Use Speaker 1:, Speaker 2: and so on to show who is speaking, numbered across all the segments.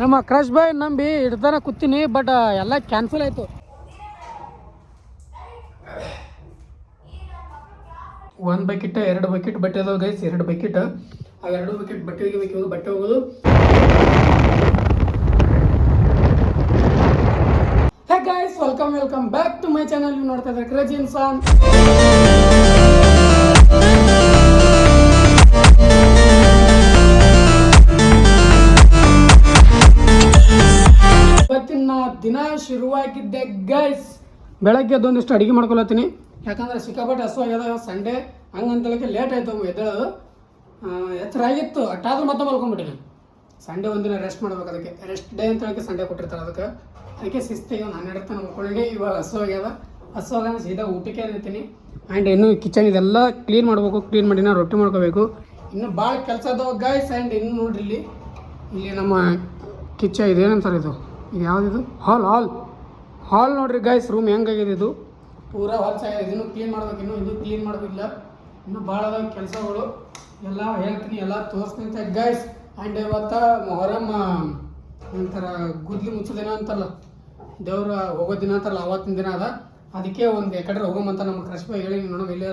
Speaker 1: ನಮ್ಮ ಕ್ರಶ್ ಬಾಯ್ ನಂಬಿ ಹಿಡ್ದಾನ ಕೂತೀನಿ ಬಟ್ ಎಲ್ಲ ಕ್ಯಾನ್ಸಲ್ ಆಯ್ತು. ಒಂದು ಬಕೆಟ್, ಎರಡು ಬಕೆಟ್, ಬಟ್ಟೆ ಅದಾವ ಗೈಸ್ ಎರಡು ಬಕೆಟ್. ಆ ಎರಡು ಬಕೆಟ್ ಬಟ್ಟೆ ಒಗಿಬೇಕು ಬಟ್ಟೆ ಹೋಗೋದು. Hey guys welcome welcome back to my channel ನೋಡ್ತಾ ಇದ್ದಾರೆ ಕ್ರೇಜಿ ಇನ್ಸಾನ್ ಬೆಳಗ್ಗೆ ಅದೊಂದಿಷ್ಟು ಅಡುಗೆ ಮಾಡ್ಕೊಳತ್ತೀನಿ. ಯಾಕಂದ್ರೆ ಸಿಕ್ಕಾಪಟ್ಟೆ ಹಸು ಆಗ್ಯದ ಸಂಡೇ ಹಂಗಂತಲಕ್ಕೆ ಲೇಟ್ ಆಯಿತು ಎದ್ದೇಳೋದು. ಆ, ಎಚ್ಚರ ಆಗಿತ್ತು ಅಟ್ಟಾದ್ರೂ ಮತ್ತೆ ಮಲ್ಕೊಂಡ್ಬಿಟ್ಟಿನಿ. ಸಂಡೇ ಒಂದಿನ ರೆಸ್ಟ್ ಮಾಡ್ಬೇಕು ಅದಕ್ಕೆ. ರೆಸ್ಟ್ ಡೇ ಅಂತ ಹೇಳಕ್ಕೆ ಸಂಡೇ ಕೊಟ್ಟಿರ್ತಾರೆ ಅದಕ್ಕೆ. ಅದಕ್ಕೆ ಶಿಸ್ತಿಗೆ ಒಂದು ಹನ್ನೆರಡು ತನಕ ಮಲ್ಕೊಂಡಿ ಇವಾಗ ಹಸು ಆಗ್ಯದ. ಹಸು ಆಗ ಸೀದಾ ಊಟಕ್ಕೆ ಇರ್ತೀನಿ. ಆ್ಯಂಡ್ ಇನ್ನು ಕಿಚನ್ ಇದೆಲ್ಲ ಕ್ಲೀನ್ ಮಾಡಬೇಕು ಕ್ಲೀನ್ ಮಾಡಿನ ರೊಟ್ಟಿ ಮಾಡ್ಕೋಬೇಕು. ಇನ್ನು ಭಾಳ ಕೆಲಸ ಅದಾವ ಗೈಸ್ ಆ್ಯಂಡ್ ಇನ್ನು ನೋಡ್ರಿ ಇಲ್ಲಿ. ಇಲ್ಲಿ ನಮ್ಮ ಕಿಚ್ಚ ಇದೇನಂತಾರೆ ಇದು? ಇದು ಯಾವುದಿದು ಹಾಲ್ ಹಾಲ್ ಹಾಲ್ ನೋಡ್ರಿ ಗಾಯ್ಸ್ ರೂಮ್ ಹೆಂಗಾಗಿದೆ ಇದು? ಪೂರಾ ಹೊಲಸಾಗಿದೆ ಇದನ್ನು ಕ್ಲೀನ್ ಮಾಡ್ಬೇಕು, ಇನ್ನು ಇದು ಕ್ಲೀನ್ ಮಾಡೋದಿಲ್ಲ ಇನ್ನು ಭಾಳ ಕೆಲಸಗಳು. ಎಲ್ಲ ಹೇಳ್ತೀನಿ, ಎಲ್ಲ ತೋರಿಸ್ತೀನಿ ಅಂತ ಗೈಸ್ ಆ್ಯಂಡ್ ಇವತ್ತು ಮೊಹರಮ್ ಒಂಥರ ಗುದ್ಲಿ ಮುಚ್ಚೋ ಅಂತಲ್ಲ. ದೇವ್ರ ಹೋಗೋ ದಿನ ಅಂತಲ್ಲ, ಅವತ್ತಿನ ದಿನ ಅದ. ಅದಕ್ಕೆ ಒಂದು ಎಕಡೆ ಹೋಗಮಂತ ನಮ್ಮ ಬಾಯ್ ಹೇಳಿ ನೋಡಮ್ ಇಲ್ಲಿ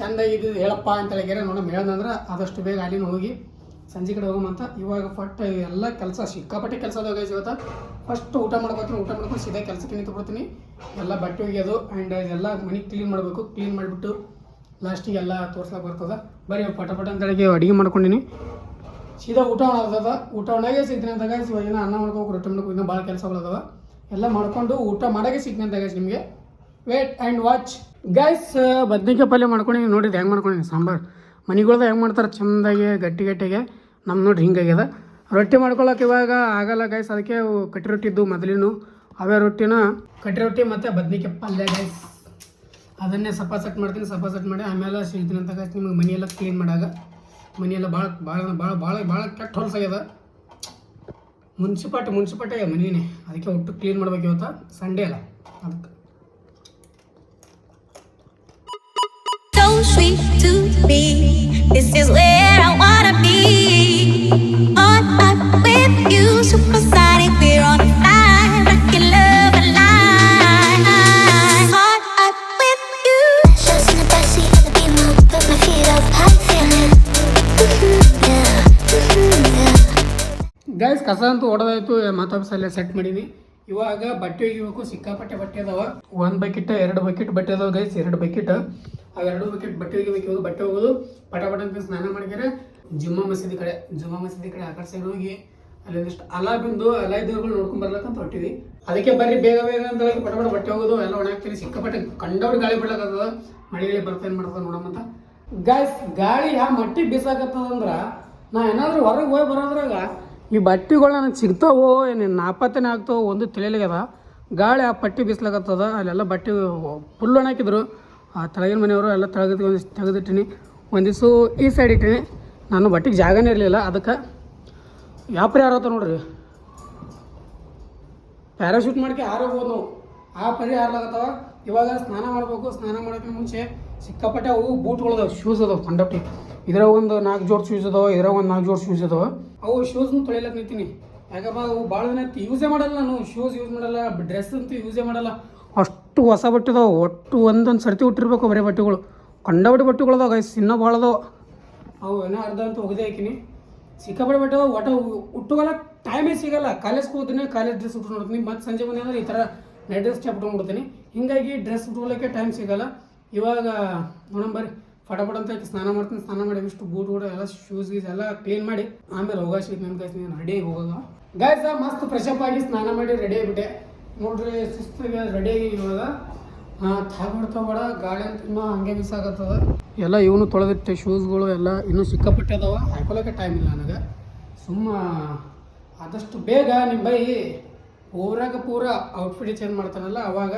Speaker 1: ಚಂದ ಹೇಳಪ್ಪ ಅಂತ ಹೇಳಿ ನೋಡಮ್ ಹೇಳ್ದಂದ್ರೆ ಆದಷ್ಟು ಬೇಗ ಅಲ್ಲಿನ ಹೋಗಿ ಸಂಜೆ ಕಡೆ ಹೋಗಮಂತ ಇವಾಗ ಫಟ್ ಎಲ್ಲ ಕೆಲಸ ಸಿಕ್ಕಾಪಟ್ಟೆ ಕೆಲಸ ಅದಾವ ಇವತ್ತು. ಫಸ್ಟ್ ಊಟ ಮಾಡ್ಕೊತೀನಿ, ಊಟ ಮಾಡ್ಕೊಂಡು ಸೀದಾ ಕೆಲಸಕ್ಕೆ ನಿಂತು ಬಿಡ್ತೀನಿ ಎಲ್ಲ ಬಟ್ಟೆ ಒಗೆಯೋದು ಆ್ಯಂಡ್ ಎಲ್ಲ ಮನೆ ಕ್ಲೀನ್ ಮಾಡಬೇಕು ಕ್ಲೀನ್ ಮಾಡಿಬಿಟ್ಟು ಲಾಸ್ಟಿಗೆ ಎಲ್ಲ ತೋರ್ಸಕ್ಕೆ ಬರ್ತದ. ಬರೀ ಪಟ ಪಟ ಅಂತೇಳಿ ಅಡುಗೆ ಮಾಡ್ಕೊಂಡಿನಿ. ಸೀದಾ ಊಟ ಮಾಡೋದದ. ಊಟ ಒಣಗೆ ಸಿಗ್ತೀನಿ ಅಂದಾಗ ಇವಾಗ ಏನೋ ಅನ್ನ ಮಾಡ್ಕೋಬೇಕು, ರೊಟ್ಟಿ ಇನ್ನೂ ಭಾಳ ಕೆಲಸಗಳದಾವ ಎಲ್ಲ ಮಾಡ್ಕೊಂಡು ಊಟ ಮಾಡೋಕೆ ಸಿಗ್ತೀನಿ ಅಂತ ಗೈಸ್ ನಿಮಗೆ. ವೇಟ್ ಆ್ಯಂಡ್ ವಾಚ್ ಗೈಸ್ ಬದ್ನಿಕಾಯಿ ಪಲ್ಯ ಮಾಡ್ಕೊಂಡು ನೋಡಿದ್ದು ಹೆಂಗೆ ಮಾಡ್ಕೊಂಡಿನಿ? ಸಾಂಬಾರು. ಮನೆಗಳ್ದಾಗ ಹೆಂಗೆ ಮಾಡ್ತಾರೆ ಚೆಂದಾಗಿ, ಗಟ್ಟಿ ಗಟ್ಟಿಗೆ. ನಮ್ಮ ನೋಡ್ರಿ ಹಿಂಗಾಗ್ಯದ ರೊಟ್ಟಿ ಮಾಡ್ಕೊಳಕ್ಕೆ ಇವಾಗ ಆಗಲ್ಲ ಗೈಸ್ ಅದಕ್ಕೆ ಕಟ್ಟಿ ರೊಟ್ಟಿ ಇದ್ದು ಮೊದಲಿನ ಅವೇ ರೊಟ್ಟಿನ ಕಟ್ಟಿ ರೊಟ್ಟಿ ಮತ್ತು ಬದ್ನಿಕಾಯಿ ಪಲ್ಯ ಗೈಸ್ ಅದನ್ನೇ ಸಪಾ ಸೆಟ್ ಮಾಡ್ತೀನಿ ಸಪಾ ಸೆಟ್ ಮಾಡಿ ಆಮೇಲೆ ಸಿಗ್ತೀನಿ ಅಂತ ಗೈಸ್ ನಿಮಗೆ ಮನೆಯೆಲ್ಲ ಕ್ಲೀನ್ ಮಾಡಾಗ ಮನೆಯೆಲ್ಲ ಭಾಳ ಭಾಳ ಭಾಳ ಭಾಳ ಭಾಳ ಕೆಟ್ಟ ಹೊಲಸಾಗ್ಯದ ಮುನ್ಸಿಪಾಲ್ಟಿ ಮುನ್ಸಿಪಾಲ್ಟಿ ಮನೆಯೇ ಅದಕ್ಕೆ ಒಟ್ಟು ಕ್ಲೀನ್ ಮಾಡ್ಬೇಕು ಇವತ್ತು. ಸಂಡೇ ಅಲ್ಲ. ಅದಕ್ಕೆ.
Speaker 2: This is where I wanna be. On up with you, supersonic. We're on fire, rocking love alive. On up with you.
Speaker 3: Just in the backseat of the Beamer, put my feet up, high feeling. Mhm, yeah, mhm, yeah.
Speaker 1: Guys ಕಸ ಅಂತೂ ಹೊಡೆದಾಯ್ತು ಮಾತಾಡ್ಸಲ್ಲೇ set ಮಾಡೀನಿ ಇವಾಗ ಬಟ್ಟೆ ಒಗಿಬೇಕು ಸಿಕ್ಕಾಪಟ್ಟೆ ಬಟ್ಟೆ ಅದಾವ ಒಂದು bucket ಎರಡು ಬಕೆಟ್ ಬಟ್ಟೆ ಅದಾವ ಗೈಸ್ ಎರಡು ಬಕೆಟ್ ಆ ಎರಡು ಬಕೆಟ್ ಬಟ್ಟೆ ಒಗಿಬೇಕು ಇವಾಗ ಬಟ್ಟೆ ಹೋಗೋದು ಪಟ ಪಟ ಅಂತ ಸ್ನಾನ ಮಾಡಿದ್ರೆ ಜುಮ್ಮಾ ಮಸೀದಿ ಕಡೆ, ಜುಮ್ಮಾ ಮಸೀದಿ ಕಡೆ ಆ ಸೈಡ್ ಹೋಗಿ ಅಲ್ಲೊಂದಿಷ್ಟು ಅಲ ಬಿಂದು ಅಲ ದೇವ್ರುಗಳು ನೋಡ್ಕೊಂಡ್ ಬರ್ಲಕ್ಕಂತ ಹೊಟ್ಟಿವಿ ಅದಕ್ಕೆ ಬರ್ರಿ ಬೇಗ ಬೇಗ ಅಂತ ಹೇಳಿ ಪಟ ಪಟ ಬಟ್ಟೆ ಹೋಗೋದು ಎಲ್ಲ ಒಣಗ್ತೀರಿ ಸಿಕ್ಕಾಪಟ್ಟೆ ಕಂಡವ್ರು ಗಾಳಿ ಬಿಡ್ಲಕ್ಕದ ಮಳೆಗೆ ಬರ್ತಾ ಏನು ಮಾಡ್ತದ ನೋಡಮ್ಮಂತ ಗಾಯ್ಸ್ ಗಾಳಿ ಯಾವ ಮಟ್ಟಿಗೆ ಬೀಸಾಕತ್ತದಂದ್ರೆ ನಾ ಏನಾದರೂ ಹೊರಗೆ ಹೋಗಿ ಬರೋದ್ರಾಗ ಈ ಬಟ್ಟೆಗಳು ನನಗೆ ಸಿಗ್ತಾವೋ ಏನು ನಾಪತ್ತೆನೇ ಆಗ್ತಾವೋ ಒಂದು ತಿಳಿಯಲಿಗದ ಗಾಳಿ ಆ ಪಟ್ಟಿ ಬೀಸ್ಲಾಕತ್ತದ. ಅಲ್ಲೆಲ್ಲ ಬಟ್ಟೆ ಫುಲ್ ಹಾಕಿದ್ರು ಆ ತೆಳಗಿನ ಮನೆಯವರು ಎಲ್ಲ ತಳಗದ ತೆಗೆದಿಟ್ಟಿನಿ. ಒಂದು ದಿವ್ಸ ಈ ಸೈಡ್ ಇಟ್ಟಿನಿ. ನಾನು ಬಟ್ಟೆಗೆ ಜಾಗನೇ ಇರಲಿಲ್ಲ. ಅದಕ್ಕೆ ವ್ಯಾಪಾರ ಯಾರತ್ತ ನೋಡ್ರಿ. ಪ್ಯಾರಾಶೂಟ್ ಮಾಡ್ಕೆ ಹಾರೋಗ್ಬೋದು ನಾವು ಆ ಪರಿ ಹಾರ್ಲಾಗತ್ತವ ಇವಾಗ ಸ್ನಾನ ಮಾಡಬೇಕು, ಸ್ನಾನ ಮಾಡೋಕ್ಕಿಂತ ಮುಂಚೆ ಸಿಕ್ಕಾಪಟ್ಟೆ ಅವು ಬೂಟ್ಗಳು ಅದಾವ ಶೂಸ್ ಅದಾವೆ ಕಂಡಪ್ಟಿ ಇದ್ರಾಗ ಒಂದು ನಾಲ್ಕು ಜೋಡ್ ಶೂಸ್ ಅದಾವೆ, ಇದ್ರಾಗ ಒಂದು ನಾಲ್ಕು ಜೋಡ್ ಶೂಸ್ ಅದಾವೆ. ಅವು ಶೂಸ್ನು ತೊಳಿಲಕ್ಕೆ ನಿಂತೀನಿ. ಯಾಕಪ್ಪ, ಅವು ಭಾಳ ದಿನ ಯೂಸೇ ಮಾಡಲ್ಲ ನಾನು. ಶೂಸ್ ಯೂಸ್ ಮಾಡಲ್ಲ ಡ್ರೆಸ್ ಅಂತೂ ಯೂಸೇ ಮಾಡಲ್ಲ. ಅಷ್ಟು ಹೊಸ ಬಟ್ಟೆ ಅದಾವ ಒಟ್ಟು ಒಂದೊಂದು ಸರ್ತಿ ಹುಟ್ಟಿರ್ಬೇಕು ಬರೀ ಬಟ್ಟೆಗಳು. ಕಂಡ ಬಟ್ಟೆಗಳು ಅದಾವ ಗೈಸ್ ಇನ್ನೂ ಭಾಳ ಅದಾವ. ಅವು ಏನೋ ಅರ್ಧ ಅಂತ ಒಗದೇ ಹಾಕಿನಿ ಸಿಕ್ಕಾಪಟ್ಟೆ ಬಟ್ಟೆ ಒಟ್ಟು ಹುಟ್ಟುಗಲ್ಲ ಟೈಮೇ ಸಿಗಲ್ಲ. ಕಾಲೇಜ್ಗೆ ಹೋಗ್ತೀನಿ ಕಾಲೇಜ್ ಡ್ರೆಸ್ ಉಟ್ಟು ನೋಡ್ತೀನಿ ಮತ್ತು ಸಂಜೆ ಮನೆ ಅಂದ್ರೆ ಈ ಥರ ನೈಟ್ ಡ್ರೆಸ್ ಹೋಗ್ತೀನಿ ಹಿಂಗಾಗಿ ಡ್ರೆಸ್ ಉಟ್ಕೊಳ್ಳೋಕ್ಕೆ ಟೈಮ್ ಸಿಗಲ್ಲ. ಇವಾಗ ನೋಡೋಣ ಬರ್ರಿ, ಫಟಾಫಟ್ ಅಂತ ಸ್ನಾನ ಮಾಡ್ತೀನಿ, ಸ್ನಾನ ಮಾಡಿ ಇಷ್ಟು ಬೂಟ್ ಕೂಡ ಎಲ್ಲ ಶೂಸ್ ಗೀಸ್ ಎಲ್ಲ ಕ್ಲೀನ್ ಮಾಡಿ, ಆಮೇಲೆ ಹೋಗೋ ಶೀಟ್ ನನ್ನ ಗೈಸ್, ನೀನು ರೆಡಿ ಹೋಗೋದು ಗಾಯ್ಸ ಮಸ್ತ್ ಫ್ರೆಶ್ ಆಗಿ ಸ್ನಾನ ಮಾಡಿ ರೆಡಿ ಆಗಿಬಿಟ್ಟೆ. ನೋಡ್ರಿ ಸುಸ್ತಾಗಿ ರೆಡಿ ಆಗಿ ಇವಾಗ. ತಾಗ್ಬಿಡ್ತಾವ ಗಾಳಿ ಅಂತ ಇನ್ನೂ ಹಂಗೆ ಬಿಸಾಕತ್ತದ ಎಲ್ಲ ಇವನು ತೊಳೆದಿಟ್ಟೆ ಶೂಸ್ಗಳು ಎಲ್ಲ ಇನ್ನೂ ಸಿಕ್ಕಾಪಟ್ಟೆ ಅದಾವ ಹಾಕೊಳ್ಳೋಕೆ ಟೈಮ್ ಇಲ್ಲ ನನಗೆ. ಸುಮ್ಮ, ಆದಷ್ಟು ಬೇಗ ನಿಮ್ಮ ಬೈ ಪೂರಾಗ ಪೂರ ಔಟ್ಫಿಟ್ ಚೇಂಜ್ ಮಾಡ್ತಾನಲ್ಲ, ಅವಾಗ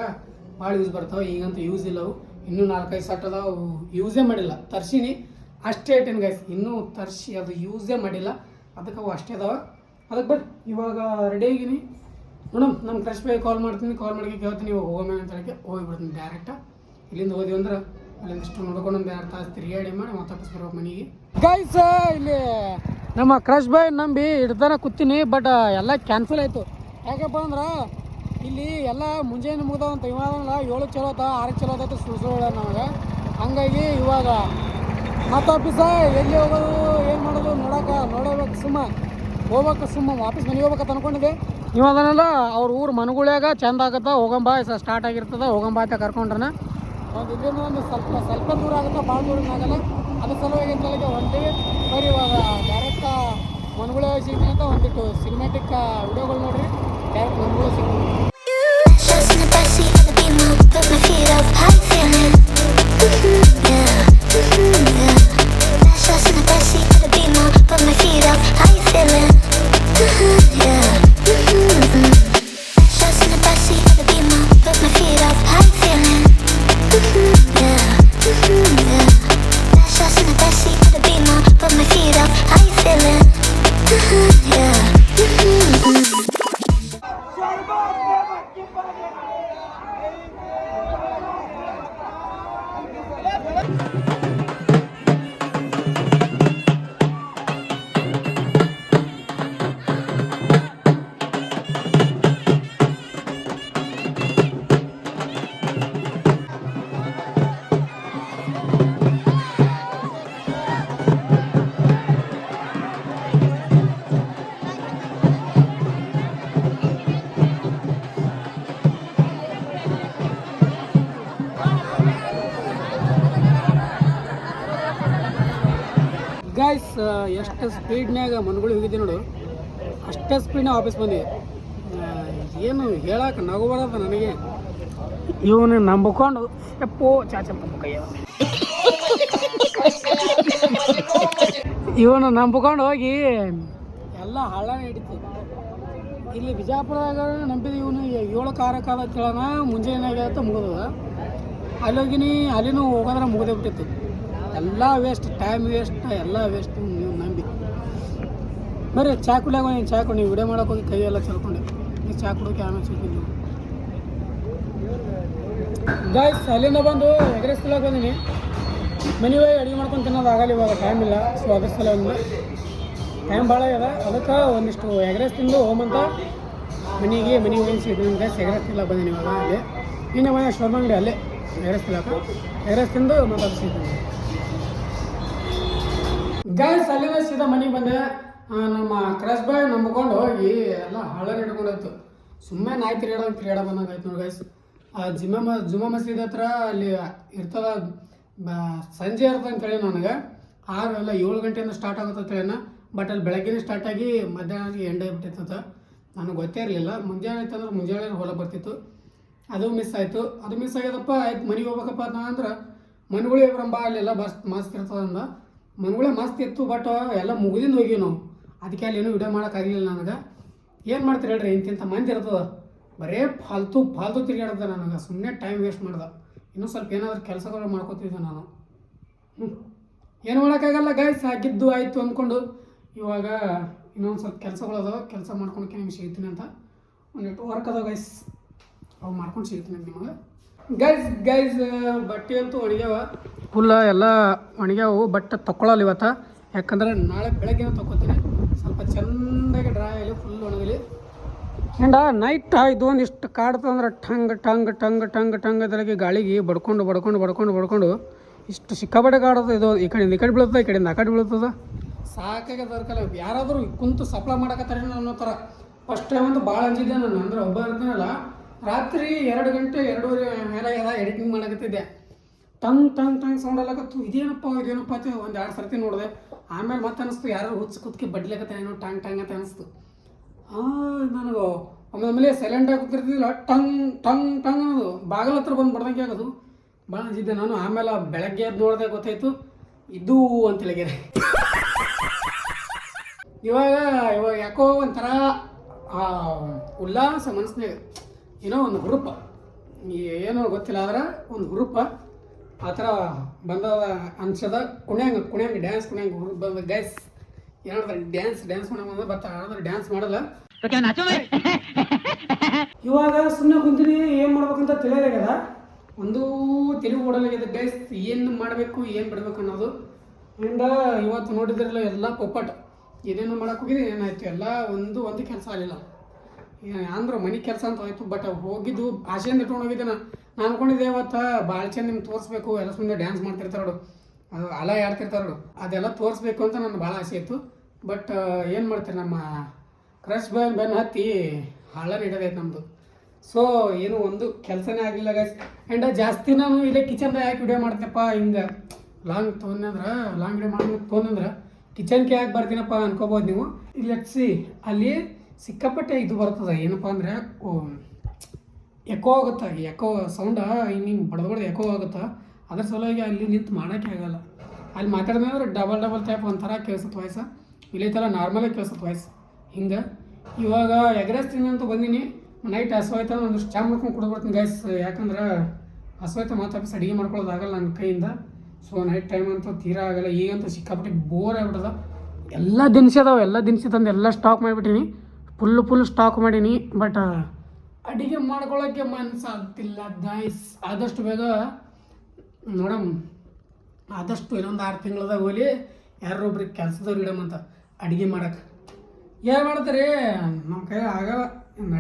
Speaker 1: ಭಾಳ ಯೂಸ್ ಬರ್ತಾವೆ. ಈಗಂತೂ ಯೂಸ್ ಇಲ್ಲ ಅವು. ಇನ್ನೂ ನಾಲ್ಕೈದು ಸಟ್ ಅದಾವ. ಯೂಸೇ ಮಾಡಿಲ್ಲ. ತರ್ಸಿನಿ. ಅಷ್ಟೇ ಇಟ್ಟೇನು ಗೈಸ್ ಇನ್ನೂ ತರಿಸಿ, ಅದು ಯೂಸೇ ಮಾಡಿಲ್ಲ. ಅದಕ್ಕೆ ಅವು ಅಷ್ಟೇ ಅದಾವ. ಅದಕ್ಕೆ ಬರ್ರಿ ಇವಾಗ ರೆಡಿ ಆಗಿನಿ. ಮೇಡಮ್ ನಮ್ಮ ಕ್ರಶ್ ಬೈ ಕಾಲ್ ಮಾಡ್ತೀನಿ ಕಾಲ್ ಮಾಡಿ ಕೇಳ್ತೀನಿ ನೀವು ಹೋಗೋಮೆ ಅಂತ ಹೇಳಕ್ಕೆ ಹೋಗಿಬಿಡ್ತೀನಿ ಡೈರೆಕ್ಟ ಇಲ್ಲಿಂದ ಹೋದ್ವಿ ಅಂದ್ರೆ ಅಲ್ಲಿಂದಿಷ್ಟು ನೋಡ್ಕೊಂಡು ಒಂದು ಎರಡು ತಾಸು ತಿರುಗಾಡಿ ಮಾಡಿ ಬರ್ಬೇಕು ಮನೆಗೆ. ಗೈಸ್ ಇಲ್ಲಿ ನಮ್ಮ ಕ್ರಶ್ ಬಾಯ್ ನಂಬಿ ಹಿಡ್ದಾನ ಕೂತೀನಿ ಬಟ್ ಎಲ್ಲ ಕ್ಯಾನ್ಸಲ್ ಆಯಿತು. ಯಾಕಪ್ಪ ಅಂದ್ರೆ, ಇಲ್ಲಿ ಎಲ್ಲ ಮುಂಜಾನೆ ಮುಗ್ದಾವಂತ ಇವಾಗಲ್ಲ ಏಳು ಚಲೋ ಆತ, ಆರು ಚಲೋ ಆಯ್ತು ಸುಳ್ಳು ಸುಳ್ಳು ನಮಗೆ. ಹಂಗಾಗಿ ಇವಾಗ ಮತ್ತೆ ಆಫೀಸ ಎಲ್ಲಿ ಹೋಗೋದು, ಏನು ಮಾಡೋದು ನೋಡೋಕೆ, ನೋಡಬೇಕು ಸುಮ್ಮ. ಹೋಗ್ಬೇಕು ಸುಮ್ಮ, ವಾಪಸ್ ಮನೆಗೆ ಹೋಗ್ಬೇಕಂತ ಅನ್ಕೊಂಡಿದ್ದೆ. ನೀವು ಅದನ್ನೆಲ್ಲ ಅವ್ರ ಊರು ಮನಗುಳ್ಯಾಗ ಚಂದ ಆಗತ್ತ, ಹೋಗಂಬ ಸ್ಟಾರ್ಟ್ ಆಗಿರ್ತದ, ಹೋಗಂಬ ಅಂತ ಕರ್ಕೊಂಡ್ರನ. ಒಂದು ಇದನ್ನು ಒಂದು ಸ್ವಲ್ಪ ಸ್ವಲ್ಪ ದೂರ ಆಗುತ್ತೆ ಭಾಳ ದೂರ ಆಗಲ್ಲ. ಅದ್ರ ಸಲುವಾಗಿ ಅಂತೇಳಿ ಹೊಂಟೀವಿ ಬರೀ ಇವಾಗ ಡೈರೆಕ್ಟ್ ಮನಗುಳ ಸಿಗ್ತೀನಿ ಅಂತ ಒಂದಿಟ್ಟು ಸಿನಿಮ್ಯಾಟಿಕ್ ವಿಡಿಯೋಗಳು ನೋಡ್ರಿ. ಡೈರೆಕ್ಟ್ ಮನಗುಳ ಸಿಗ್ತೀನಿ
Speaker 3: thank you
Speaker 1: ಗೈಸ್ ಎಷ್ಟು ಸ್ಪೀಡ್ನಾಗ ಮನ್ಗಳು ಹೋಗಿದ್ದೆ ನೋಡು, ಅಷ್ಟೇ ಸ್ಪೀಡ್ನ ವಾಪಸ್ ಬಂದೆ ಏನು ಹೇಳಕ್ಕೆ ನಗು ನನಗೆ. ಇವನು ನಂಬಿಕೊಂಡು, ಎಪ್ಪೋ ಚಾಚಪ್ಪ ಕೈಯ ಇವನು ನಂಬಿಕೊಂಡು ಹೋಗಿ ಎಲ್ಲ ಹಳ್ಳ ಹಿಡಿತು. ಇಲ್ಲಿ ಬಿಜಾಪುರದಾಗ ನಂಬಿದ ಇವನು ಏಳು ಕಾರಕ್ಕಾದ ಕೇಳೋಣ ಮುಂಜಾನೆ ಆಗತ್ತ ಮುಗಿದ ಅಲ್ಲಿ ಹೋಗಿನಿ ಅಲ್ಲಿನೂ ಹೋಗೋದ್ರೆ ಮುಗಿದೇ ಬಿಟ್ಟಿತ್ತು. ಎಲ್ಲ ವೇಸ್ಟ್ ಟೈಮ್ ವೇಸ್ಟ್ ಎಲ್ಲ ವೇಸ್ಟ್ ನೀವು ನಂಬಿ. ಬರೀ ಚಾ ಕುಡಿಯಾಗ ನೀನು ಚಾ ನೀವು ವಿಡಿಯೋ ಮಾಡೋಕೆ ಹೋಗಿ ಕೈಯೆಲ್ಲ ಚಲ್ಕೊಂಡೆ. ಈ ಚಾ ಕುಡೋಕೆ ಆಮೇಲೆ ಸಿಗ್ತೀನಿ ಗಾಯ್ಸ್ ಅಲ್ಲಿಂದ ಬಂದು ಎಗ್ರೆಸ್ ತಿಳಕ್ಕೆ ಬಂದೀನಿ. ಮನೆ ಹೋಗಿ ಅಡುಗೆ ಮಾಡ್ಕೊಂಡು ತಿನ್ನೋದು ಆಗಲ್ಲ ಇವಾಗ ಟೈಮ್ ಇಲ್ಲ. ಸೊ ಅದ್ರ ಸಲ ಒಂದು ಟೈಮ್ ಭಾಳ ಇದೆ. ಅದಕ್ಕೆ ಒಂದಿಷ್ಟು ಎಗ್ರೆಸ್ ತಿಂದು ಹೋಮಂತ ಮನೆಗೆ ಮನೆಗೆ ಹೋಗಿ ಸಿಗ್ತೀನಿ ಗಾಯ್ಸ್ ಎಗ್ರೆಸ್ ಇಲ್ಲ ಬಂದೀನಿ ಇವಾಗ ಅಲ್ಲಿ. ಇನ್ನು ಮನೆ ಶೋರ್ಮ ಅಂಗಡಿ ಅಲ್ಲೇ, ಎಗ್ರೆಸ್ ತಿನ್ನಕ್ಕೆ ಎಗ್ರೆಸ್ ತಿಂದು ಮತ್ತೆ ಗೈಸ್ ಅಲ್ಲಿಂದ ಸೀದಾ ಮನೆಗೆ ಬಂದೆ. ನಮ್ಮ ಕ್ರಶ್ ಬಾಯ್ ನಂಬ್ಕೊಂಡು ಹೋಗಿ ಎಲ್ಲ ಹಳ್ಳ ಹಿಡ್ಕೊಂಡಾಯ್ತು. ಸುಮ್ಮನೆ ನಾಯಿ ತಿರ್ಗಾಡ ತಿರ್ಗಾಡ ಬಂದಂಗಾಯ್ತು ನೋಡಿ ಗೈಸ್ ಆ ಜಿಮ್ಮ ಜುಮಾ ಮಸೀದ್ ಹತ್ರ ಅಲ್ಲಿ ಇರ್ತದ ಸಂಜೆ ಇರ್ತದೆ ಅಂತೇಳಿ ನನಗೆ. ಆರು ಎಲ್ಲ ಏಳು ಗಂಟೆಯಿಂದ ಸ್ಟಾರ್ಟ್ ಆಗುತ್ತೆ ಅಂತೇಳಿನ ಬಟ್ ಅಲ್ಲಿ ಬೆಳಗ್ಗೆನೇ ಸ್ಟಾರ್ಟ್ ಆಗಿ ಮಧ್ಯಾಹ್ನ ಎಂಡ್ ಆಗಿಬಿಟ್ಟಿತ್ತು ನನಗೆ ಗೊತ್ತೇ ಇರಲಿಲ್ಲ. ಮುಂಜಾನೆ ಆಯ್ತು ಅಂದ್ರೆ ಮುಂಜಾನೆ ಹೊಲ ಬರ್ತಿತ್ತು. ಅದು ಮಿಸ್ ಆಯಿತು. ಅದು ಮಿಸ್ ಆಗ್ಯದಪ್ಪ ಆಯ್ತು ಮನೆಗೆ ಹೋಗ್ಬೇಕಪ್ಪ ಅಂತ ಅಂದ್ರೆ ಮನೆಗಳೇ ಬರಂಬ ಅಲ್ಲೆಲ್ಲ ಬಸ್, ಮಸ್ತ್ ಇರ್ತದಂದ. ಮನೆಗಳೇ ಮಸ್ತ್ ಇತ್ತು ಬಟ್ ಎಲ್ಲ ಮುಗಿದಿಂದ ಹೋಗಿವಿ ನಾವು. ಅದಕ್ಕೆ ಅಲ್ಲಿ ಏನೂ ವಿಡಿಯೋ ಮಾಡೋಕ್ಕಾಗಲಿಲ್ಲ ನನಗೆ. ಏನು ಮಾಡ್ತೀರಿ ಹೇಳ್ರಿ, ಇಂತಿಂಥ ಮಂದಿ ಇರ್ತದ. ಬರೇ ಫಾಲ್ತು ಫಾಲ್ತು ತಿರುಗಾಡ್ದೆ ನನಗೆ. ಸುಮ್ಮನೆ ಟೈಮ್ ವೇಸ್ಟ್ ಮಾಡ್ದೆ. ಇನ್ನೂ ಸ್ವಲ್ಪ ಏನಾದರೂ ಕೆಲಸಗಳು ಮಾಡ್ಕೋತಿದ್ದೆ ನಾನು. ಹ್ಞೂ ಏನು ಮಾಡೋಕ್ಕಾಗಲ್ಲ ಗೈಸ್ ಹಾಕಿದ್ದು ಆಯಿತು ಅಂದ್ಕೊಂಡು. ಇವಾಗ ಇನ್ನೊಂದು ಸ್ವಲ್ಪ ಕೆಲಸಗಳು ಅದಾವ, ಕೆಲಸ ಮಾಡ್ಕೊಳಕ್ಕೆ ನಿಮ್ಗೆ ಸಿಗ್ತೀನಿ ಅಂತ. ಒಂದಿಟ್ಟು ವರ್ಕ್ ಅದಾವ ಗೈಸ್ ಅವು ಮಾಡ್ಕೊಂಡು ಸಿಗ್ತೀನಿ ನಿಮಗೆ. ಗೈಸ್ ಗೈಸ್ ಬಟ್ಟೆ ಅಂತೂ ಒಣಗ್ಯಾವ. ಫುಲ್ಲ ಎಲ್ಲ ಒಣಗ್ಯಾವು ಬಟ್ ತಗೊಳ್ಳಲ್ಲ ಇವತ್ತು. ಯಾಕಂದ್ರೆ ನಾಳೆ ಬೆಳಗ್ಗೆ ತಕೊತೀನಿ. ಸ್ವಲ್ಪ ಚೆಂದಾಗಿ ಡ್ರೈ ಆಗಲಿ ಫುಲ್ ಒಣಗಲಿ. ಆ್ಯಂಡ್ ನೈಟ್ ಇದು ಒಂದಿಷ್ಟು ಕಾಡ್ತಂದ್ರೆ ಟಂಗ್ ಟಂಗ್ ಟಂಗ್ ಟಂಗ್ ಟಂಗ್ ಅದರಾಗೆ ಗಾಳಿಗೆ ಬಡ್ಕೊಂಡು ಬಡ್ಕೊಂಡು ಬಡ್ಕೊಂಡು ಬಡ್ಕೊಂಡು ಇಷ್ಟು ಸಿಕ್ಕಾಪಟ್ಟೆ ಕಾಡೋದು ಇದು ಈ ಕಡೆಯಿಂದ ಈ ಕಡೆ ಬೀಳ್ತದೆ, ಈ ಕಡೆಯಿಂದ ಆ ಕಡೆ ಬೀಳ್ತದೆ. ಸಾಕಾಗಿ ದೊರಕಲ್ಲ ಯಾರಾದರೂ ಕುಂತು ಸಪ್ಲೈ ಮಾಡಕತ್ತಾರೆ ಅನ್ನೋ ಥರ. ಫಸ್ಟ್ ಟೈಮ್ ಒಂದು ಭಾಳ ಅಂಜಿದ್ದೆ ನಾನು. ಅಂದ್ರೆ ಒಬ್ಬ ಇರ್ತೀನಲ್ಲ ರಾತ್ರಿ ಎರಡು ಗಂಟೆ ಎರಡೂವರೆ ಮೇಲೆ ಎಲ್ಲ ಎಡಿಟಿಂಗ್ ಮಾಡಕತ್ತಿದ್ದೆ. ತಂಗ್ ತಂಗ್ ತಂಗ್ ಸೌಂಡ್ ಅಲ್ಲಕತ್ತು ಇದೇನಪ್ಪ ಇದೇನಪ್ಪ ಅಂತ ಒಂದು ಎರಡು ಸರ್ತಿ ನೋಡಿದೆ. ಆಮೇಲೆ ಮತ್ತೆ ಅನಿಸ್ತು, ಯಾರು ಹುಚ್ಚು ಕುತ್ಕಿ ಬಡ್ಲಿಕತ್ತೇನೋ, ಟಂಗ್ ಟಂಗ್ ಅಂತ ಅನಿಸ್ತು. ನನಗೆ ಒಮ್ಮೊಮ್ಮೆ ಸೈಲೆಂಟ್ ಆಗಿ ಕೂತಿರ್ತಿದ್ದಿಲ್ಲ, ಟಂಗ್ ಟಂಗ್ ಟಂಗ್ ಅನ್ನೋದು. ಬಾಗಲ ಹತ್ರ ಬಂದು ಬಡ್ದಂಗೆ ಆಗೋದು. ಭಾಳ ಅನಿಸಿದ್ದೆ ನಾನು. ಆಮೇಲೆ ಬೆಳಗ್ಗೆ ಅದು ನೋಡಿದೆ ಗೊತ್ತಾಯ್ತು. ಇದು ಅಂತ ಹೇಳಿಗೆ ಇವಾಗ ಇವಾಗ ಯಾಕೋ ಒಂಥರ ಉಲ್ಲಾಸ ಮನಸ್ಸಿನಾಗ ಏನೋ ಒಂದು ಹುರುಪ. ಏನೋ ಗೊತ್ತಿಲ್ಲ ಆದ್ರೆ ಒಂದು ಹುರುಪ ಆ ಥರ ಬಂದದ ಅನ್ಸದ ಕುಣ್ಯಾಂಗ ಕುಣ್ಯಾಂಗ ಡ್ಯಾನ್ಸ್ ಕುಣ್ಯಾಂಗ ಹುರುಪ್ ಬಂದ ಗೈಸ್ ಏನಾದ್ರೆ ಡ್ಯಾನ್ಸ್ ಡ್ಯಾನ್ಸ್ ಮಾಡೋ ಬಂದ ಬರ್ತಾ ಆದ್ರೆ ಡ್ಯಾನ್ಸ್ ಮಾಡಲ್ಲ. ಇವಾಗ ಸುಮ್ಮನೆ ಕುಂತೀನಿ ಏನು ಮಾಡ್ಬೇಕಂತ ತಿಳಿಯಲಾಗ್ಯದ. ಒಂದು ತಿಳಿವು ಓಡಲಾಗ್ಯದ ಗೈಸ್ ಏನು ಮಾಡಬೇಕು ಏನು ಬಿಡಬೇಕು ಅನ್ನೋದು. ಇಂದ ಇವತ್ತು ನೋಡಿದ್ರಲ್ಲ ಎಲ್ಲ ಪೊಪ್ಪಟ್ ಏನೇನು ಮಾಡೋಕೆ ಹೋಗಿದೆ ಏನಾಯ್ತು? ಎಲ್ಲ ಒಂದು ಒಂದು ಕೆಲಸ ಆಗಲಿಲ್ಲ. ಅಂದ್ರೆ ಮನೆ ಕೆಲಸ ಅಂತ ಹೋಯ್ತು ಬಟ್ ಹೋಗಿದ್ದು ಭಾಷೆಯಿಂದ ಇಟ್ಕೊಂಡು ಹೋಗಿದ್ದೆ ನಾನು ನಾನು ಅನ್ಕೊಂಡಿದ್ದೆ ಇವತ್ತು ಭಾಳ ಚಂದ ನಿಮ್ಗೆ ತೋರಿಸ್ಬೇಕು, ಎಲ್ಲ ಸುಮ್ಮನೆ ಡ್ಯಾನ್ಸ್ ಮಾಡ್ತಿರ್ತಾರೆ ನೋಡು. ಅದು ಅಲ ಆಡ್ತಿರ್ತಾರೆ ನೋಡು. ಅದೆಲ್ಲ ತೋರಿಸ್ಬೇಕು ಅಂತ ನನಗೆ ಭಾಳ ಆಸೆ ಇತ್ತು. ಬಟ್ ಏನು ಮಾಡ್ತೀರಿ ನಮ್ಮ ಕ್ರಶ್ ಬೆನ್ ಬೆನ್ ಹತ್ತಿ ಹಳ್ಳ ಹಿಡಿದೈತೆ ನಮ್ಮದು ಸೊ ಏನು ಒಂದು ಕೆಲಸನೇ ಆಗಿಲ್ಲ ಗೈಸ್ ಆ್ಯಂಡ್ ಜಾಸ್ತಿ ನಾನು ಇಲ್ಲೇ ಕಿಚನ್ದಾಗ ಯಾಕೆ ವಿಡಿಯೋ ಮಾಡ್ತೀನಪ್ಪ, ಹಿಂಗೆ ಲಾಂಗ್ ತೊಗೊಂಡ್ರೆ ಲಾಂಗ್ ವಿಡಿಯೋ ಮಾಡಿ ತೊಗೊಂಡ್ರೆ ಕಿಚನ್ಗೆ ಯಾಕೆ ಬರ್ತೀನಪ್ಪ ಅನ್ಕೋಬೋದು ನೀವು. ಇಲ್ಲಿ ಹಚ್ಚಿ ಅಲ್ಲಿ ಸಿಕ್ಕಾಪಟ್ಟೆ ಇದು ಬರ್ತದೆ. ಏನಪ್ಪ ಅಂದರೆ ಎಕೋ ಆಗುತ್ತೆ? ಎಕೋ ಸೌಂಡ ಹಿಂಗೆ ಹಿಂಗೆ ಬಡ್ದು ಬಡ್ದು ಎಕೋ ಆಗುತ್ತೆ? ಅದ್ರ ಸಲುವಾಗಿ ಅಲ್ಲಿ ನಿಂತು ಮಾಡೋಕ್ಕೆ ಆಗಲ್ಲ. ಅಲ್ಲಿ ಮಾತಾಡಿದ್ರೆ ಡಬಲ್ ಡಬಲ್ ಟೈಪ್ ಒಂಥರ ಕೇಳಿಸುತ್ತೆ ವಾಯ್ಸ. ಇಲ್ಲೈತಲ್ಲ ನಾರ್ಮಲಾಗಿ ಕೇಳಿಸುತ್ತೆ ವಾಯ್ಸ್. ಹಿಂಗೆ. ಇವಾಗ ಎಗ್ರೆಸ್ ಅಂತ ಬಂದೀನಿ. ನೈಟ್ ಹಸುವಾಯ್ತ ಒಂದು ಚಾ ಮಾಡ್ಕೊಂಡು ಕುಡ್ಬಿಡ್ತೀನಿ ಗೈಸ್ ಯಾಕಂದ್ರೆ ಹಸುವಾಯ್ತ ಮಾತಾಪಿಸಿ ಅಡುಗೆ ಮಾಡ್ಕೊಳ್ಳೋದಾಗಲ್ಲ ನನ್ನ ಕೈಯಿಂದ. ಸೊ ನೈಟ್ ಟೈಮ್ ಅಂತೂ ತೀರಾ ಆಗಲ್ಲ. ಈಗಂತೂ ಸಿಕ್ಕಾಪಟ್ಟೆ ಬೋರ್ ಆಗ್ಬಿಟ್ಟದ. ಎಲ್ಲ ದಿನಸಿ ಅದಾವೆ. ಎಲ್ಲ ದಿನಸಿ ತಂದು ಎಲ್ಲ ಸ್ಟಾಕ್ ಮಾಡಿಬಿಟ್ಟಿನಿ ಫುಲ್ ಫುಲ್ ಸ್ಟಾಕ್ ಮಾಡೀನಿ, ಬಟ್ ಅಡುಗೆ ಮಾಡ್ಕೊಳ್ಳೋಕ್ಕೆ ಮನಸ್ಸಾಗ್ತಿಲ್ಲ ದಾಯ್ಸ್ ಆದಷ್ಟು ಬೇಗ, ನೋಡಮ್, ಆದಷ್ಟು ಇನ್ನೊಂದು ಆರು ತಿಂಗಳದಾಗ ಹೋಗಲಿ, ಯಾರೊಬ್ರಿಗೆ ಕೆಲಸದವ್ರು ಅಂತ ಅಡುಗೆ ಮಾಡಕ್ಕೆ ಏನು ಮಾಡ್ತಾರೆ? ನಮ್ಮ ಕೈ ಆಗಲ್ಲ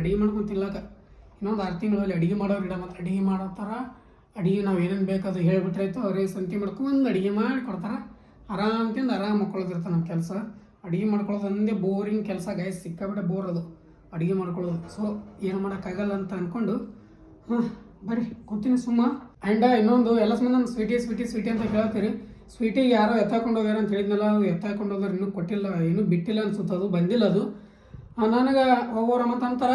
Speaker 1: ಅಡುಗೆ ಮಾಡ್ಕೊಂಡು ತಿನ್ಲಕ್ಕ ಇನ್ನೊಂದು ಆರು ತಿಂಗಳಲ್ಲಿ ಅಡುಗೆ ಮಾಡೋರು ಇಡಮಂತ ಅಡುಗೆ ಮಾಡತ್ತಾರ ಅಡುಗೆ ನಾವು ಏನೇನು ಬೇಕದು ಹೇಳ್ಬಿಟ್ರಾಯ್ತು ಅವ್ರಿಗೆ ಸಂತಿ ಮಾಡ್ಕೊಂಡು ಅಡುಗೆ ಮಾಡಿ ಕೊಡ್ತಾರೆ ಆರಾಮ್ ತಿಂದು ಆರಾಮ್ ಮಕ್ಕೊಳ್ಳೋದಿರ್ತಾರೆ ನಮ್ಮ ಕೆಲಸ. ಅಡುಗೆ ಮಾಡ್ಕೊಳ್ಳೋದು ಬೋರಿಂಗ್ ಕೆಲಸ ಗಾಯ ಸಿಕ್ಕಾಬಿಟ್ಟೆ ಬೋರ್ ಅದು. ಅಡುಗೆ ಮಾಡ್ಕೊಳ್ಳೋದು. ಸೊ ಏನು ಮಾಡೋಕ್ಕಾಗಲ್ಲ ಅಂತ ಅಂದ್ಕೊಂಡು ಹಾಂ, ಬರ್ರಿ ಕೊಡ್ತೀನಿ ಸುಮ್ಮ. ಆ್ಯಂಡ ಇನ್ನೊಂದು, ಎಲ್ಲ ಸುಮ್ಮನೆ ನಾನು ಸ್ವೀಟಿ ಸ್ವೀಟಿ ಸ್ವೀಟಿ ಅಂತ ಕೇಳ್ತೀರಿ ಸ್ವೀಟಿಗೆ ಯಾರೋ ಎತ್ತಾಕೊಂಡು ಹೋಗ್ಯಾರ ಅಂತ ಹೇಳಿದ್ನಲ್ಲ ಅದು ಎತ್ತಾಕೊಂಡು ಇನ್ನೂ ಕೊಟ್ಟಿಲ್ಲ, ಇನ್ನೂ ಬಿಟ್ಟಿಲ್ಲ ಅನ್ಸುತ್ತೆ ಅದು, ಬಂದಿಲ್ಲ ಅದು. ನನಗೆ ಹೋಗೋರ ಮತ್ತು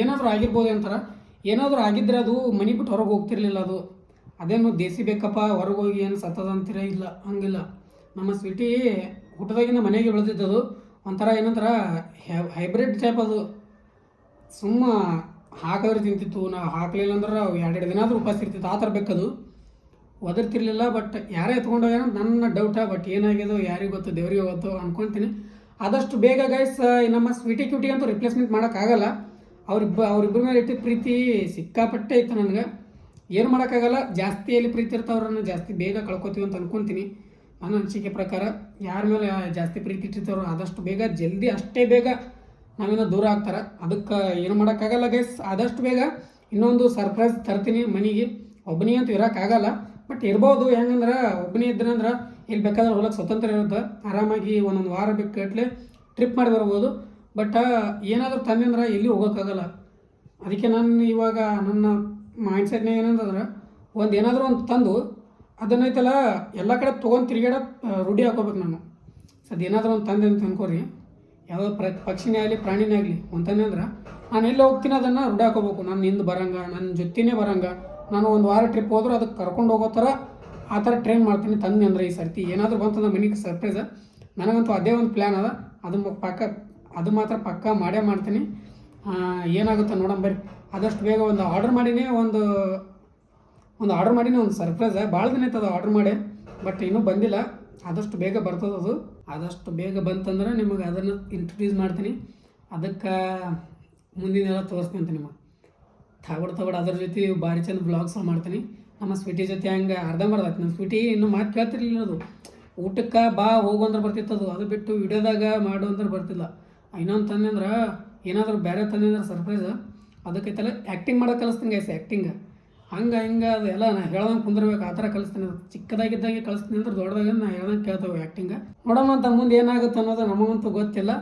Speaker 1: ಏನಾದರೂ ಆಗಿರ್ಬೋದು ಅಂತಾರೆ. ಏನಾದರೂ ಆಗಿದ್ರೆ ಅದು ಮನೆ ಬಿಟ್ಟು ಹೊರಗೆ ಹೋಗ್ತಿರ್ಲಿಲ್ಲ ಅದು. ಅದೇನು ದೇಸಿ ಬೇಕಪ್ಪ, ಹೊರಗೆ ಹೋಗಿ ಏನು ಸತ್ತದ ಅಂತೀರ? ಇಲ್ಲ, ಹಂಗಿಲ್ಲ. ನಮ್ಮ ಸ್ವೀಟಿ ಹುಟ್ಟದಾಗಿಂದ ಮನೆಗೆ ಬೆಳೆದಿದ್ದದು ಒಂಥರ ಏನಂತರ ಹೈಬ್ರಿಡ್ ಟೈಪ್ ಅದು. ಸುಮ್ಮ ಹಾಕಿದ್ರೆ ತಿಂತಿತ್ತು ನಾವು ಹಾಕಲಿಲ್ಲ ಅಂದ್ರೆ ಎರಡೆರಡು ದಿನ ಆದರೂ ಉಪವಾಸ ಇರ್ತಿತ್ತು, ಆ ಥರ ಬೇಕದು. ಒದರ್ತಿರ್ಲಿಲ್ಲ ಬಟ್ ಯಾರೇ ಎತ್ಕೊಂಡೋಗ್ಯಾರ ನನ್ನ ಡೌಟ ಬಟ್ ಏನಾಗ್ಯದೋ ಯಾರಿಗೆ ಗೊತ್ತು, ದೇವ್ರಿಗೆ ಗೊತ್ತು ಅನ್ಕೊತೀನಿ. ಆದಷ್ಟು ಬೇಗ ಗೈಸ್ ನಮ್ಮ ಸ್ವೀಟಿ ಕ್ಯೂಟಿ ಅಂತೂ ರಿಪ್ಲೇಸ್ಮೆಂಟ್ ಮಾಡೋಕ್ಕಾಗಲ್ಲ ಅವ್ರಿಬ್ಬ ಅವ್ರಿಬ್ಬರ ಮೇಲೆ ಇಟ್ಟಿದ್ದ ಪ್ರೀತಿ ಸಿಕ್ಕಾಪಟ್ಟೆ ಇತ್ತು ನನಗೆ. ಏನು ಮಾಡೋಕ್ಕಾಗಲ್ಲ ಜಾಸ್ತಿ ಎಲ್ಲಿ ಪ್ರೀತಿ ಇರ್ತಾವ್ರನ್ನ ಜಾಸ್ತಿ ಬೇಗ ಕಳ್ಕೊತೀವಿ ಅಂತ ಅನ್ಕೊತೀನಿ. ನನ್ನ ಅನಿಸಿಕೆ ಪ್ರಕಾರ ಯಾರ ಮೇಲೆ ಜಾಸ್ತಿ ಪ್ರೀತಿ ಇಟ್ಟಿರ್ತಾರೋ ಆದಷ್ಟು ಬೇಗ, ಜಲ್ದಿ ಅಷ್ಟೇ ಬೇಗ ನಾವಿನ್ನ ದೂರ ಆಗ್ತಾರೆ. ಅದಕ್ಕೆ ಏನು ಮಾಡೋಕ್ಕಾಗಲ್ಲ ಗೈಸ್ ಆದಷ್ಟು ಬೇಗ ಇನ್ನೊಂದು ಸರ್ಪ್ರೈಸ್ ತರ್ತೀನಿ ಮನೆಗೆ. ಒಬ್ಬನೇ ಅಂತೂ ಇರೋಕ್ಕಾಗಲ್ಲ ಬಟ್ ಇರ್ಬೋದು. ಹೆಂಗಂದ್ರೆ ಒಬ್ಬನೇ ಇದ್ರಂದ್ರೆ ಇಲ್ಲಿ ಬೇಕಾದ್ರೆ ಹೊಲಕ್ಕೆ ಸ್ವತಂತ್ರ ಇರುತ್ತೆ. ಆರಾಮಾಗಿ ಒಂದೊಂದು ವಾರ ಬೇಕಾಟ್ಲೆ ಟ್ರಿಪ್ ಮಾಡಿ ಬರ್ಬೋದು. ಬಟ್ ಏನಾದರೂ ತಂದೆ ಇಲ್ಲಿ ಎಲ್ಲಿ ಹೋಗೋಕ್ಕಾಗಲ್ಲ ಅದಕ್ಕೆ ನಾನು ಇವಾಗ ನನ್ನ ಮೈಂಡ್ಸೆಟ್ನಾಗ ಏನಂತಂದ್ರೆ, ಒಂದು ಏನಾದರೂ ಒಂದು ತಂದು ಅದನ್ನೈತಲ್ಲ, ಎಲ್ಲ ಕಡೆ ತೊಗೊಂಡು ತಿರುಗಾಡ ರೂಢಿ ಹಾಕೋಬೇಕು ನಾನು. ಸದ್ ಏನಾದರೂ ಒಂದು ತಂದೆ ಅಂತ ಅನ್ಕೋರಿ. ಯಾವುದೋ ಪ್ರ, ಪಕ್ಷಿನೇ ಆಗಲಿ, ಪ್ರಾಣಿನೇ ಆಗಲಿ ಅಂತಂದ್ರೆ ಅಂದ್ರೆ ನಾನು ಎಲ್ಲಿ ಹೋಗ್ತೀನಿ ಅದನ್ನು ರೂಢಿ ಹಾಕೋಬೇಕು. ನಾನು ನಿಂದು ಬರಂಗ ನನ್ನ ಜೊತೆನೇ ಬರಂಗ. ನಾನು ಒಂದು ವಾರ ಟ್ರಿಪ್ ಹೋದ್ರೆ ಅದಕ್ಕೆ ಕರ್ಕೊಂಡು ಹೋಗೋ ಥರ ಆ ಥರ ಟ್ರೈನ್ ಮಾಡ್ತೀನಿ ತಂದೆ ಅಂದರೆ ಈ ಸರ್ತಿ. ಏನಾದರೂ ಬಂತಂದ್ರೆ ಮನೆಗೆ ಸರ್ಪ್ರೈಸ್ ನನಗಂತೂ ಅದೇ ಒಂದು ಪ್ಲ್ಯಾನ್ ಅದ. ಅದು ಪಕ್ಕ, ಅದು ಮಾತ್ರ ಪಕ್ಕ ಮಾಡೇ ಮಾಡ್ತೀನಿ. ಏನಾಗುತ್ತೆ ನೋಡೋಣ ಬರ್ರಿ. ಆದಷ್ಟು ಬೇಗ ಒಂದು ಆರ್ಡರ್ ಮಾಡಿನೇ ಒಂದು ಒಂದು ಆರ್ಡರ್ ಮಾಡೀನಿ, ಒಂದು ಸರ್ಪ್ರೈಸ್ ಭಾಳ ದಿನ ಆಯ್ತದ ಆರ್ಡರ್ ಮಾಡಿ ಬಟ್ ಇನ್ನೂ ಬಂದಿಲ್ಲ. ಆದಷ್ಟು ಬೇಗ ಬರ್ತದೆ ಅದು. ಆದಷ್ಟು ಬೇಗ ಬಂತಂದ್ರೆ ನಿಮಗೆ ಅದನ್ನು ಇಂಟ್ರೊಡ್ಯೂಸ್ ಮಾಡ್ತೀನಿ. ಅದಕ್ಕೆ ಮುಂದಿನೆಲ್ಲ ತೋರಿಸ್ತೀನಿ ಅಂತ ನಿಮಗೆ. ತಗೊಡ್ ತಗೊಡ್ ಅದ್ರ ಜೊತೆ ಭಾರಿ ಚಂದ ಬ್ಲಾಗ್ಸ್ ಮಾಡ್ತೀನಿ. ನಮ್ಮ ಸ್ವೀಟಿ ಜೊತೆ ಹಂಗೆ ಅರ್ಧಂಬರ್ಧ ನಮ್ಮ ಸ್ವೀಟಿ ಇನ್ನೂ ಮಾತು ಕೇಳ್ತಿರ್ಲಿಲ್ಲ ಅದು. ಊಟಕ್ಕೆ ಬಾ ಹೋಗು ಅಂದ್ರೆ ಬರ್ತಿತ್ತು ಅದು. ಅದು ಬಿಟ್ಟು ವಿಡಿಯೋದಾಗ ಮಾಡು ಅಂದ್ರೆ ಬರ್ತಿಲ್ಲ. ಇನ್ನೊಂದು ತಂದೆ ಅಂದ್ರೆ ಏನಾದರೂ ಬೇರೆ ತಂದೆ ಅಂದ್ರೆ ಸರ್ಪ್ರೈಸ್ ಅದಕ್ಕೈತಲ್ಲ ಆ್ಯಕ್ಟಿಂಗ್ ಮಾಡೋಕೆ ಕಲಿಸ್ತೀನಿ ಗೈಸ್ ಆ್ಯಕ್ಟಿಂಗ್ ಹಂಗೆ, ಹಿಂಗೆ, ಅದು ಎಲ್ಲ ನಾ ಹೇಳ್ದಂಗೆ ಕುಂದಿರ್ಬೇಕು. ಆ ಥರ ಕಲಿಸ್ತೀನಿ. ಚಿಕ್ಕದಾಗಿದ್ದಂಗೆ ಕಲಿಸ್ತೀನಿ ಅಂದ್ರೆ ದೊಡ್ಡದಾಗ ನಾ ಹೇಳ್ದಂಗೆ ಕೇಳ್ತೇವೆ ಆ್ಯಕ್ಟಿಂಗ ನೋಡೋಣ ಅಂತ ಮುಂದೆ ಏನಾಗುತ್ತೆ ಅನ್ನೋದು ನಮಗಂತೂ ಗೊತ್ತಿಲ್ಲ.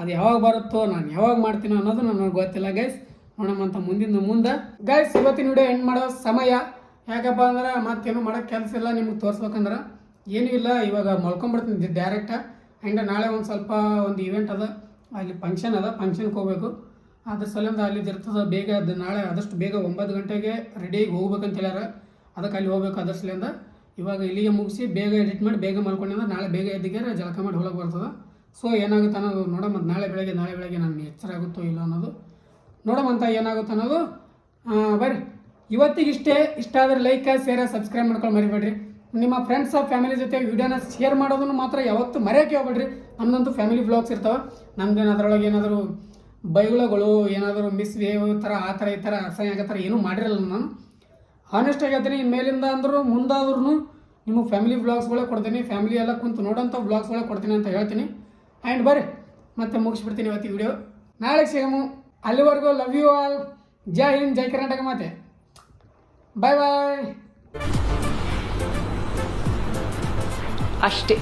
Speaker 1: ಅದು ಯಾವಾಗ ಬರುತ್ತೋ, ನಾನು ಯಾವಾಗ ಮಾಡ್ತೀನೋ ಅನ್ನೋದು ನನಗೆ ಗೊತ್ತಿಲ್ಲ ಗೈಸ್ ನೋಡೋಣ ಅಂತ ಮುಂದಿನ ಮುಂದೆ. ಗೈಸ್ ಇವತ್ತಿನ ವಿಡಿಯೋ ಎಂಡ್ ಮಾಡೋ ಸಮಯ ಯಾಕಪ್ಪ ಅಂದ್ರೆ ಮತ್ತೇನು ಮಾಡೋಕ್ಕೆ ಕೆಲಸ ಇಲ್ಲ ನಿಮ್ಗೆ ತೋರಿಸ್ಬೇಕಂದ್ರೆ. ಏನೂ ಇಲ್ಲ, ಇವಾಗ ಮಲ್ಕೊಂಡ್ಬಿಡ್ತೀನಿ ಡೈರೆಕ್ಟ ಆ್ಯಂಡ್ ನಾಳೆ ಒಂದು ಸ್ವಲ್ಪ ಒಂದು ಇವೆಂಟ್ ಅದ. ಅಲ್ಲಿ ಫಂಕ್ಷನ್ ಅದ ಫಂಕ್ಷನ್ಗೆ ಹೋಗ್ಬೇಕು. ಅದ್ರ ಸಲಿಂದ ಅಲ್ಲಿ ಇರ್ತದೆ, ಬೇಗ ಅದು ನಾಳೆ ಆದಷ್ಟು ಬೇಗ ಒಂಬತ್ತು ಗಂಟೆಗೆ ರೆಡಿಯಾಗಿ ಹೋಗ್ಬೇಕಂತ ಹೇಳ್ಯಾರ. ಅದಕ್ಕೆ ಅಲ್ಲಿ ಹೋಗ್ಬೇಕು ಅದ್ರ ಸಲಿಂದ ಇವಾಗ ಇಲ್ಲಿಗೆ ಮುಗಿಸಿ ಬೇಗ ಎಡಿಟ್ ಮಾಡಿ ಬೇಗ ಮಾಡ್ಕೊಂಡಿದ್ದ ನಾಳೆ ಬೇಗ ಎದ್ದಿಗೆ ಜಳಕ ಮಾಡಿ ಹೋಗಕ್ಕೆ ಬರ್ತದೆ. ಸೊ ಏನಾಗುತ್ತೆ ಅನ್ನೋದು ನೋಡೋ ನಾಳೆ ಬೆಳಗ್ಗೆ ನಾಳೆ ಬೆಳಗ್ಗೆ ನಾನು ಎಚ್ಚರ ಆಗುತ್ತೋ ಇಲ್ಲ ಅನ್ನೋದು. ನೋಡೋಮಂತ ಏನಾಗುತ್ತೆ ಅನ್ನೋದು ಬರ್ರಿ. ಇವತ್ತಿಗೆ ಇಷ್ಟೇ, ಇಷ್ಟ ಆದರೆ ಲೈಕ್ ಶೇರ್ ಸಬ್ಸ್ಕ್ರೈಬ್ ಮಾಡ್ಕೊಂಡು ಮರಿಬೇಡ್ರಿ. ನಿಮ್ಮ ಫ್ರೆಂಡ್ಸ್ ಫ್ಯಾಮಿಲಿ ಜೊತೆ ವಿಡಿಯೋನ ಶೇರ್ ಮಾಡೋದನ್ನು ಮಾತ್ರ ಯಾವತ್ತೂ ಮರೆಯೋಕೆ ಹೋಗ್ಬೇಡ್ರಿ. ನಮ್ಮದಂತೂ ಫ್ಯಾಮಿಲಿ ಬ್ಲಾಗ್ಸ್ ಇರ್ತಾವೆ. ನಮ್ದೇನು ಅದರೊಳಗೆ ಏನಾದರೂ ಬೈಗುಳಗಳು ಏನಾದರೂ ಮಿಸ್ ವೇವ್ ಥರ, ಆ ಥರ, ಈ ಥರ, ಅಸಹ್ಯ ಆಗೋ ಥರ ಏನೂ ಮಾಡಿರಲ್ಲ ನಾನು. ಹಾನೆಸ್ಟ್ ಹೇಳ್ತೀನಿ ಇನ್ಮೇಲಿಂದ ಅಂದರೂ ಮುಂದಾದ್ರೂ ನಿಮಗೆ ಫ್ಯಾಮಿಲಿ ವ್ಲಾಗ್ಸ್ಗಳೇ ಕೊಡ್ತೀನಿ. ಫ್ಯಾಮಿಲಿ ಎಲ್ಲ ಕುಂತು ನೋಡೋಂಥ ವ್ಲಾಗ್ಸ್ಗಳೇ ಕೊಡ್ತೀನಿ ಅಂತ ಹೇಳ್ತೀನಿ. ಆ್ಯಂಡ್ ಬರ್ರಿ, ಮತ್ತೆ ಮುಗಿಸ್ಬಿಡ್ತೀನಿ ಇವತ್ತು ವಿಡಿಯೋ ನಾಳೆ ಸಿಗಮು ಅಲ್ಲಿವರೆಗೂ ಲವ್ ಯು ಆಲ್ ಜೈ ಹಿಂದ್, ಜೈ ಕರ್ನಾಟಕ ಮಾತೆ. ಬಾಯ್ ಬಾಯ್
Speaker 4: ಅಷ್ಟೇ.